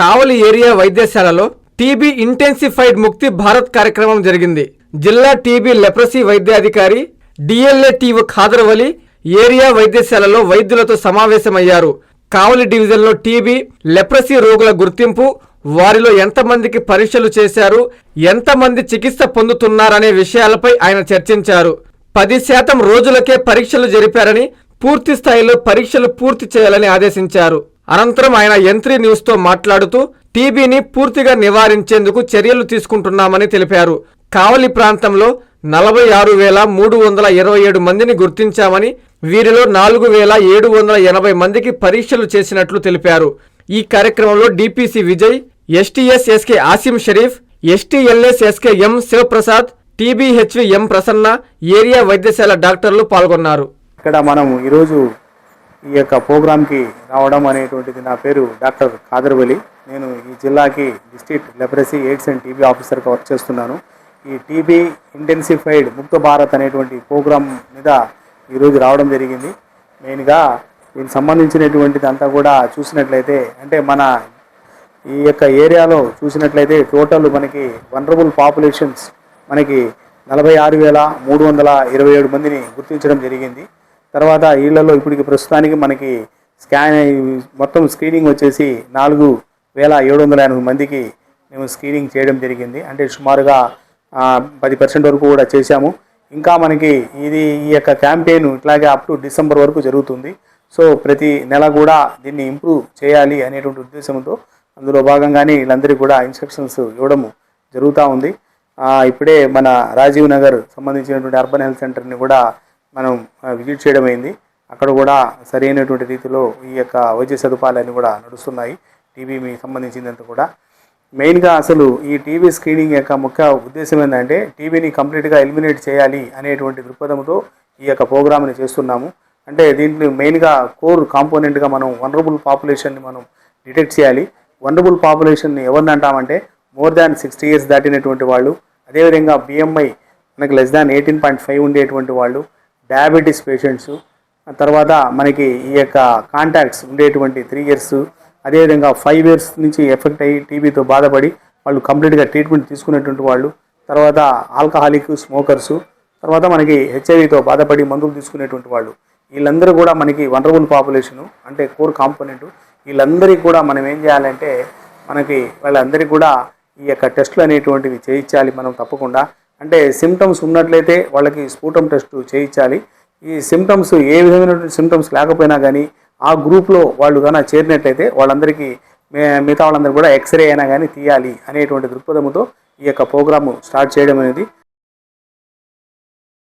కావలి area వైద్యశాలలో TB intensified ముక్తి భారత్ కార్యక్రమం జరిగింది. జిల్లా టీబీ లెప్రసీ వైద్యాధికారి డిఎల్ఏ టీవ్ ఖాదర్వలి ఏరియా వైద్యశాలలో వైద్యులతో సమావేశమయ్యారు. కావలి డివిజన్లో టీబీ లెప్రసీ రోగుల గుర్తింపు వారిలో ఎంతమందికి పరీక్షలు చేశారు ఎంతమంది చికిత్స పొందుతున్నారనే విషయాలపై ఆయన చర్చించారు. పది శాతం రోజులకే పరీక్షలు జరిపారని పూర్తి స్థాయిలో పరీక్షలు పూర్తి చేయాలని ఆదేశించారు. అనంతరం ఆయన ఎంత్రీ న్యూస్తో మాట్లాడుతూ టీబీని పూర్తిగా నివారించేందుకు చర్యలు తీసుకుంటున్నామని తెలిపారు. కావలి ప్రాంతంలో నలభై ఆరు వేల మూడు వందల ఇరవై ఏడు మందిని గుర్తించామని వీరిలో నాలుగు వేల ఏడు వందల ఎనభై మందికి పరీక్షలు చేసినట్లు తెలిపారు. ఈ కార్యక్రమంలో DPC Vijay STS SK Asim Sharif STLS SK M Shivaprasad TBHV M Prasanna area వైద్యశాల డాక్టర్లు పాల్గొన్నారు. ఇక్కడ మనం ఈరోజు ఈ యొక్క ప్రోగ్రాంకి రావడం అనేటువంటిది నా పేరు డాక్టర్ కాదర్వలి నేను ఈ జిల్లాకి district leprosy AIDS and TB ఆఫీసర్గా వర్క్ చేస్తున్నాను. ఈ టీబీ ఇంటెన్సిఫైడ్ ముక్త భారత్ అనేటువంటి ప్రోగ్రామ్ మీద ఈరోజు రావడం జరిగింది. మెయిన్గా దీనికి సంబంధించినటువంటిది అంతా కూడా చూసినట్లయితే అంటే మన ఈ యొక్క ఏరియాలో చూసినట్లయితే టోటల్ మనకి వనరబుల్ పాపులేషన్స్ మనకి నలభై ఆరు వేల మూడు వందల ఇరవై ఏడు మందిని గుర్తించడం జరిగింది. తర్వాత వీళ్ళలో ఇప్పటికి ప్రస్తుతానికి మనకి స్కాన్ మొత్తం స్క్రీనింగ్ వచ్చేసి నాలుగు వేల ఏడు వందల ఎనభై మందికి మేము స్క్రీనింగ్ చేయడం జరిగింది. అంటే సుమారుగా పది పర్సెంట్ వరకు కూడా చేశాము. ఇంకా మనకి ఇది ఈ యొక్క క్యాంపెయిన్ ఇట్లాగే అప్ టు డిసెంబర్ వరకు జరుగుతుంది. సో ప్రతి నెల కూడా దీన్ని ఇంప్రూవ్ చేయాలి అనేటువంటి ఉద్దేశంతో అందులో భాగంగానే వీళ్ళందరికీ కూడా ఇన్స్ట్రక్షన్స్ ఇవ్వడం జరుగుతూ ఉంది. ఇప్పుడే మన రాజీవ్ నగర్ సంబంధించినటువంటి అర్బన్ హెల్త్ సెంటర్ని కూడా మనం విజిట్ చేయడం అయింది అక్కడ కూడా సరైనటువంటి రీతిలో ఈ యొక్క వైద్య సదుపాయాలన్నీ కూడా నడుస్తున్నాయి. టీబీ సంబంధించిందంతా కూడా. మెయిన్గా అసలు ఈ టీబీ స్క్రీనింగ్ యొక్క ముఖ్య ఉద్దేశం ఏంటంటే టీబీని కంప్లీట్గా ఎలిమినేట్ చేయాలి అనేటువంటి దృక్పథంతో ఈ యొక్క ప్రోగ్రామ్ని చేస్తున్నాము. అంటే దీంట్లో మెయిన్గా కోర్ కాంపోనెంట్గా మనం వనరబుల్ పాపులేషన్ని మనం డిటెక్ట్ చేయాలి. వనరబుల్ పాపులేషన్ని ఎవరిని అంటామంటే మోర్ దాన్ సిక్స్టీ ఇయర్స్ దాటినటువంటి వాళ్ళు అదేవిధంగా బిఎంఐ మనకి less than eighteen point five ఉండేటువంటి వాళ్ళు డయాబెటీస్ పేషెంట్స్ తర్వాత మనకి ఈ యొక్క కాంటాక్ట్స్ ఉండేటువంటి త్రీ ఇయర్స్ అదేవిధంగా ఫైవ్ ఇయర్స్ నుంచి ఎఫెక్ట్ అయ్యి టీబీతో బాధపడి వాళ్ళు కంప్లీట్గా ట్రీట్మెంట్ తీసుకునేటువంటి వాళ్ళు తర్వాత ఆల్కహాలిక్ స్మోకర్సు తర్వాత మనకి హెచ్ఐవితో బాధపడి మందులు తీసుకునేటువంటి వాళ్ళు. వీళ్ళందరూ కూడా మనకి వనరబుల్ పాపులేషను అంటే కోర్ కాంపోనెంట్ వీళ్ళందరికీ కూడా మనం ఏం చేయాలంటే మనకి వాళ్ళందరికీ కూడా ఈ యొక్క టెస్టులు అనేటువంటివి చేయించాలి మనం తప్పకుండా. అంటే సిమ్టమ్స్ ఉన్నట్లయితే వాళ్ళకి స్ఫూటం టెస్ట్ చేయించాలి. ఈ సిమ్టమ్స్ ఏ విధమైనటువంటి సిమ్టమ్స్ లేకపోయినా కానీ ఆ గ్రూప్లో వాళ్ళు కన్నా చేరినట్లయితే వాళ్ళందరికీ మే- మిగతా వాళ్ళందరూ కూడా ఎక్స్రే అయినా కానీ తీయాలి అనేటువంటి దృక్పథంతో ఈ యొక్క ప్రోగ్రాము స్టార్ట్ చేయడం అనేది